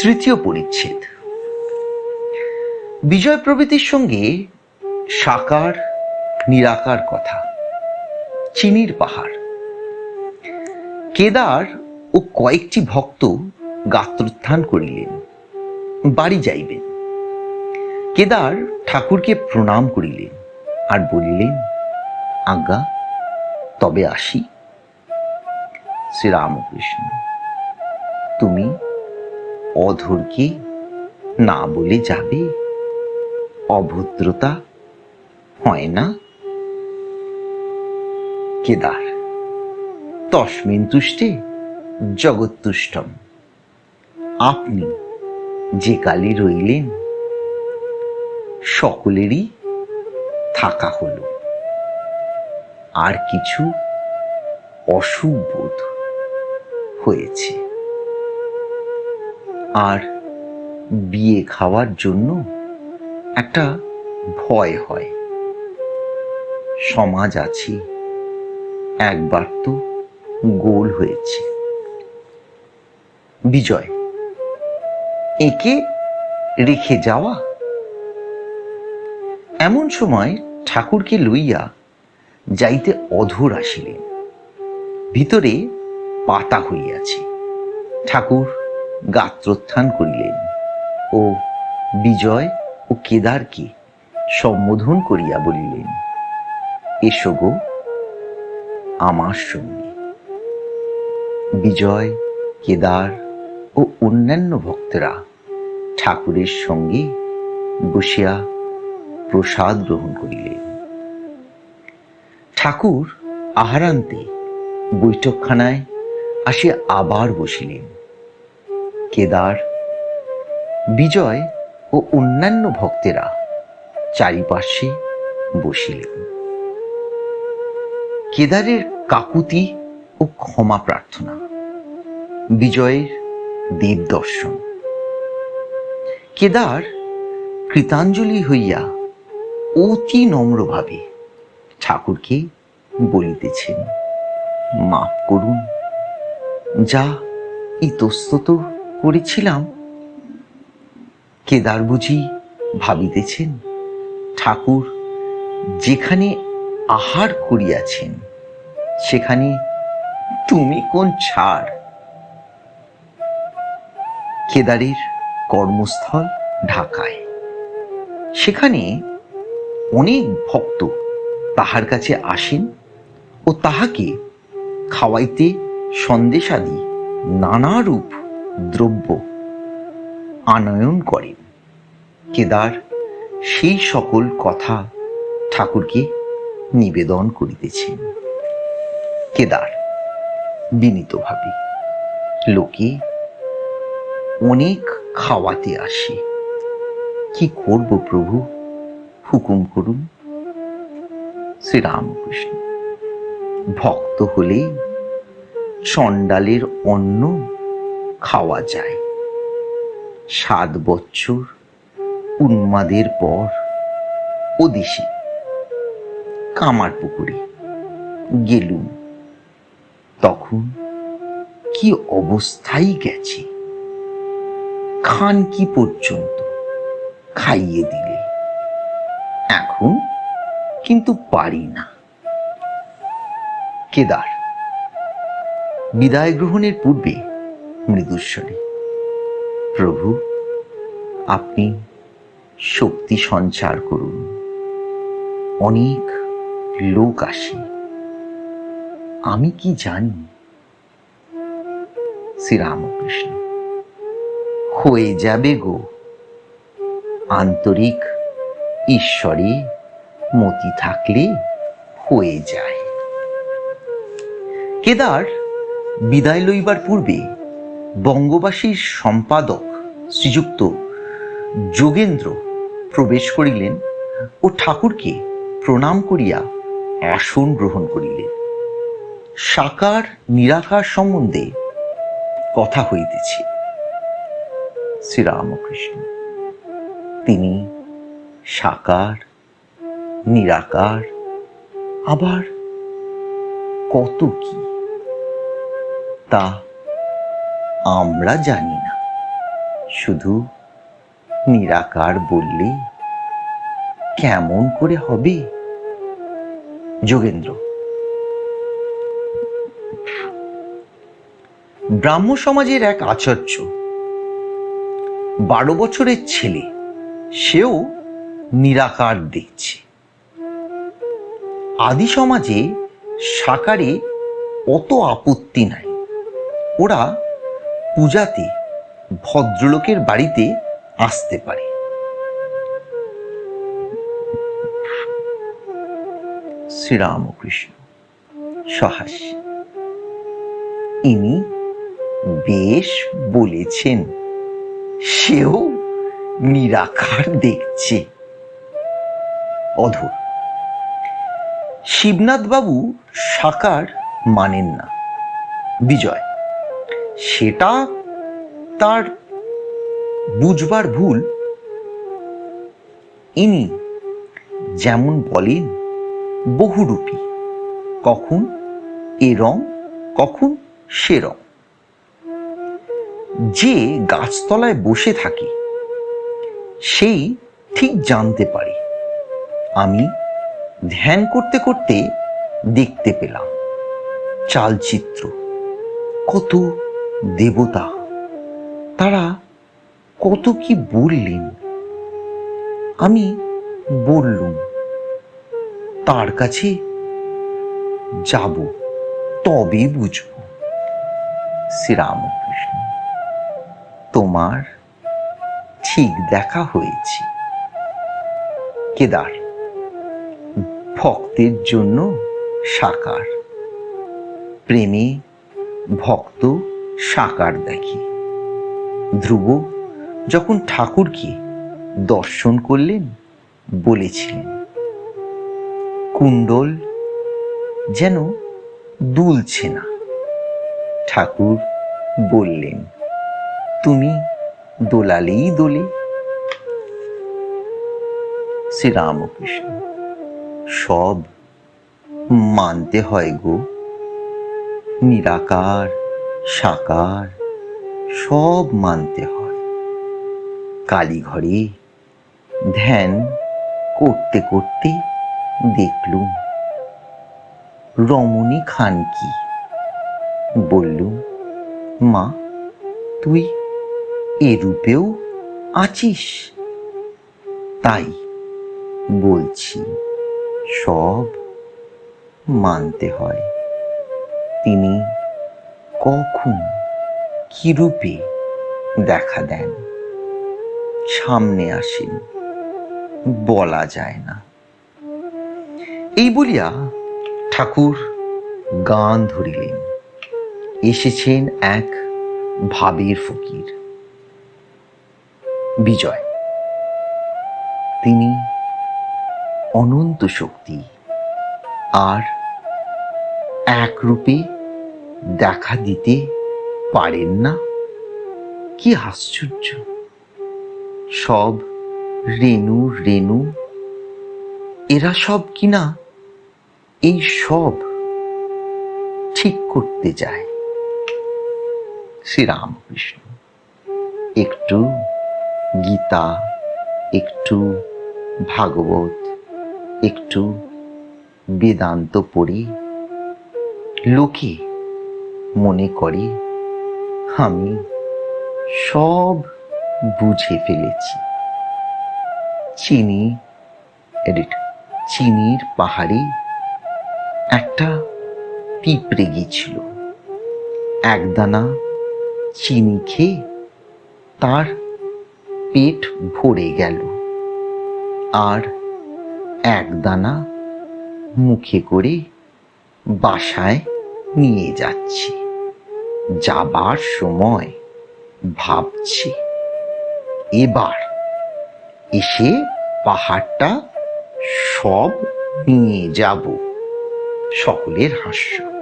তৃতীয় পরিচ্ছেদ। বিজয় প্রভৃতির সঙ্গে সাকার, নিরাকার কথা, চিনির পাহাড়। কেদার ও কয়েকটি ভক্ত গাত্রোত্থান করিলেন, বাড়ি যাইবেন। কেদার ঠাকুরকে প্রণাম করিলেন আর বলিলেন, আজ্ঞা, তবে আসি। শ্রীরামকৃষ্ণ, তুমি অধরকে না বলে যাবে? অভদ্রতা হয় না? কেদার, তস্মিন তুষ্টে জগৎতুষ্টম। আপনি যে কালে রইলেন, সকলেরই থাকা হলো। আর কিছু অশুভ বোধ হয়েছে। আর বিয়ে খাওয়ার জন্য একটা ভয় হয়। সমাজ আছে, একবার তো গোল হয়েছে। বিজয়, একে রেখে যাওয়া? এমন সময় ঠাকুরকে লইয়া যাইতে অধর আসিলেন। ভিতরে পাতা হইয়াছে। ঠাকুর গাত্রোত্থান করিলেন। ও বিজয় ও কেদারকে সম্বোধন করিয়া বলিলেন, এসো গো, আমার সঙ্গে। বিজয়, কেদার ও অন্যান্য ভক্তরা ঠাকুরের সঙ্গে বসিয়া প্রসাদ গ্রহণ করিলেন। ঠাকুর আহারান্তে বৈঠকখানায় আসিয়া আবার বসিলেন। কেদার, বিজয় ও অন্যান্য ভক্তেরা চারিপাশে বসিলেন। কেদারের কাকুতি ও ক্ষমা প্রার্থনা, বিজয়ের দেব দর্শন। কেদার কৃতাঞ্জলি হইয়া অতি নম্রভাবে ঠাকুরকে বলিতেছেন মাফ করুন, যা ইতস্তত করেছিলাম? কেদার বুঝি ভাবিতেছেন, ঠাকুর যেখানে আহার করিয়াছেন, সেখানে তুমি কোন ছাড়? কেদারের কর্মস্থল ঢাকায়। সেখানে অনেক ভক্ত তাহার কাছে আসেন ও তাহাকে খাওয়াইতে সন্দেশাদি নানারূপ দ্রব্য আনয়ন করেন। কেদার সেই সকল কথা ঠাকুরকে নিবেদন করিতেছেন। কেদার বিনীতভাবে লোকে অনেক খাওয়াতে আসে। কি করব প্রভু? হুকুম করুন। শ্রীরামকৃষ্ণ, ভক্ত হলে চণ্ডালের অন্ন খাওয়া যায়। সাত বছর উন্মাদের পর ওদেশে কামার পুকুরে গেলুম। তখন কি অবস্থায় গেছে? খান কি পর্যন্ত খাইয়ে দিলে। এখন কিন্তু পারি না। কেদার, বিদায় গ্রহণের পূর্বে মৃদুস্বরে প্রভু, আপনি শক্তি সঞ্চার করুন। অনেক লোক আসে। আমি কি জানি? শ্রীরামকৃষ্ণ, হয়ে যাবে গো। আন্তরিক ঈশ্বরে মতি থাকলে হয়ে যায়। কেদার, বিদায় লইবার পূর্বে বঙ্গবাসীর সম্পাদক শ্রীযুক্ত যোগেন্দ্র প্রবেশ করিলেন ও ঠাকুরকে প্রণাম করিয়া আসন গ্রহণ করিলেন। সাকার নিরাকার সম্বন্ধে কথা হইতেছে। শ্রীরামকৃষ্ণ, তিনি সাকার, নিরাকার, আবার কত কি? তা আমরা জানি না। শুধু নিরাকার বললে কেমন করে হবে? যোগেন্দ্র। ব্রাহ্ম সমাজের এক আচার্য, বারো বছরের ছেলে, সেও নিরাকার দেখছে। আদি সমাজে সাকারে অত আপত্তি নাই। ওরা পূজাতে ভদ্রলোকের বাড়িতে আসতে পারে। শ্রীরামকৃষ্ণ সহাস্য। ইনি বেশ বলেছেন, সেও নিরাকার দেখছে। অধর। শিবনাথ বাবু সাকার মানেন না। বিজয়। সেটা তার বুঝবার ভুল। ইনি যেমন বলেন, বহুরূপী। কখন এ রং, কখন সে রং। যে গাছতলায় বসে থাকে, সেই ঠিক জানতে পারে। আমি ধ্যান করতে করতে দেখতে পেলাম চালচিত্র। কত দেবতা। তারা কত কি বললেন? আমি বললুম, তার কাছে যাব, তবে বুঝব, শ্রীরামকৃষ্ণ। তোমার ঠিক দেখা হয়েছে। কেদার, ভক্তের জন্য সাকার, প্রেমে ভক্ত সাকার দেখে। ধ্রুব যখন ঠাকুরকে দর্শন করলেন, বলেছিলেন, কুণ্ডল যেন দুলছে না। ঠাকুর বললেন, তুমি দোলালেই দোলে। শ্রীরামকৃষ্ণ, সব মানতে হয় গো, নিরাকার সাকার সব মানতে হয়। কালীঘরে ধ্যান করতে করতে দেখলুম, রমণী খান কি? বললুম, মা, তুই এরূপেও আছিস? তাই বলছি, সব মানতে হয়। তিনি কখন রূপে দেখা দেন? সামনে আসেন, বলা যায় না। এই বলিয়া ঠাকুর গান ধরিলেন। এসেছেন এক ভাবের ফকির, বিজয়। তিনি অনন্ত শক্তি আর এক রূপে দেখা দিতে পারেন না? কি আশ্চর্য। সব রেণু রেণু। এরা সব কিনা এই সব ঠিক করতে যায়। শ্রীরামকৃষ্ণ। একটু গীতা, একটু ভাগবত, একটু বেদান্ত পড়ি লোকে মনে করে আমি সব বুঝে ফেলেছি। চিনি, এডিট, চিনির পাহাড়ে একটা পিঁপড়ে গিয়েছিল। একদানা চিনি খেয়ে তার পেট ভরে গেল। আর একদানা মুখে করে বাসায় নিয়ে যাচ্ছে। যাবার সময় ভাবছি এবার এসে পাহাড়টা সব নিয়ে যাব। সকলের হাস্য।